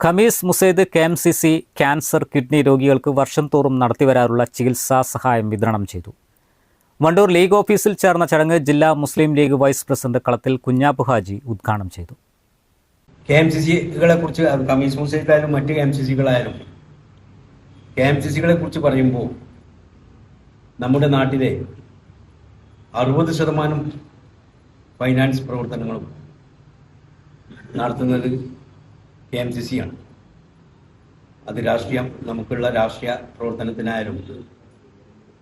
Khamis Mushait K M C C cancer kidney രോഗികൾക്ക് വർഷം തോറും നടത്തിവരാറുള്ള ചികിത്സാ സഹായം വിതരണം ചെയ്തു. വണ്ടൂർ ലീഗ് ഓഫീസിൽ ചേർന്ന ചടങ്ങ് ജില്ലാ മുസ്ലിം ലീഗ് വൈസ് പ്രസിഡന്റ് കളത്തിൽ കുഞ്ഞാപ്പു ഹാജി ഉദ്ഘാടനം ചെയ്തു. കെ എം സി സികളെ കുറിച്ച് കമീസ് മുസൈക്കായാലും മറ്റ് കെ എം സി സികളായാലും കെ എം സി സികളെ കുറിച്ച് പറയുമ്പോൾ നമ്മുടെ നാട്ടിലെ അറുപത് ശതമാനം ഫൈനാൻസ് പ്രവർത്തനങ്ങളും നടത്തുന്നത് കെ എം സി സി ആണ്. അത് രാഷ്ട്രീയം നമുക്കുള്ള രാഷ്ട്രീയ പ്രവർത്തനത്തിനായാലും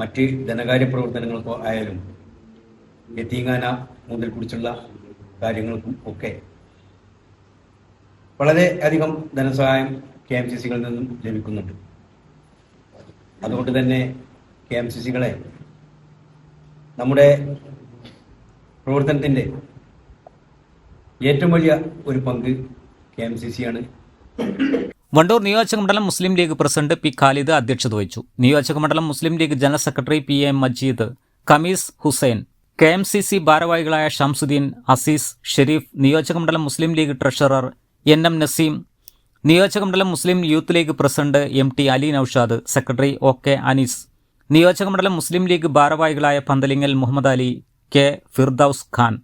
മറ്റ് ധനകാര്യ പ്രവർത്തനങ്ങൾക്കോ ആയാലും എത്തിങ്ങാന മുതൽ കുറിച്ചുള്ള കാര്യങ്ങൾക്കും ഒക്കെ വളരെ അധികം ധനസഹായം കെ എം സി സികളിൽ നിന്നും ലഭിക്കുന്നുണ്ട്. അതുകൊണ്ട് തന്നെ കെ എം സി സികളെ നമ്മുടെ പ്രവർത്തനത്തിന്റെ ഏറ്റവും വലിയ ഒരു പങ്ക് കെ എം സി സി ആണ്. വണ്ടൂർ നിയോജകമണ്ഡലം മുസ്ലിം ലീഗ് പ്രസിഡന്റ് പി ഖാലിദ് അധ്യക്ഷത വഹിച്ചു. നിയോജകമണ്ഡലം Muslim League general secretary P M Majeed Khamis Hussain K M C C ഭാരവാഹികളായ ഷംസുദ്ദീൻ അസീസ് ഷെരീഫ് നിയോജകമണ്ഡലം Muslim League treasurer N M Naseem നിയോജകമണ്ഡലം Muslim youth League president M T Ali Naushad secretary O K Anees നിയോജകമണ്ഡലം മുസ്ലിം ലീഗ് ഭാരവാഹികളായ Panthalingal Muhammad Ali K Firdous Khan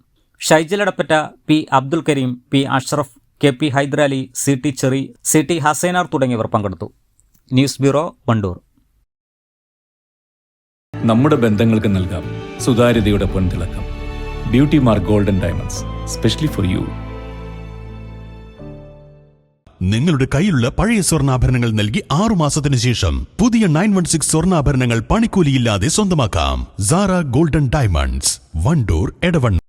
ഷൈജലടപ്പറ്റ P Abdul Karim P Ashraf K P Hyderali C T cherry C T Hassainar തുടങ്ങിയവർ പങ്കെടുത്തു. News bureau Vandoor. നമ്മുടെ ബന്ധങ്ങൾക്ക് നൽകാം സുതാര്യതയുടെ പൊൻതിളക്കം. Beauty mark golden diamonds specially for you നിങ്ങളുടെ കയ്യിലുള്ള പഴയ സ്വർണാഭരണങ്ങൾ നൽകി ആറു മാസത്തിനു ശേഷം പുതിയ നയൻ വൺ സിക്സ് സ്വർണാഭരണങ്ങൾ പണിക്കൂലിയില്ലാതെ സ്വന്തമാക്കാം. Zara golden diamonds Wandoor Edavanna.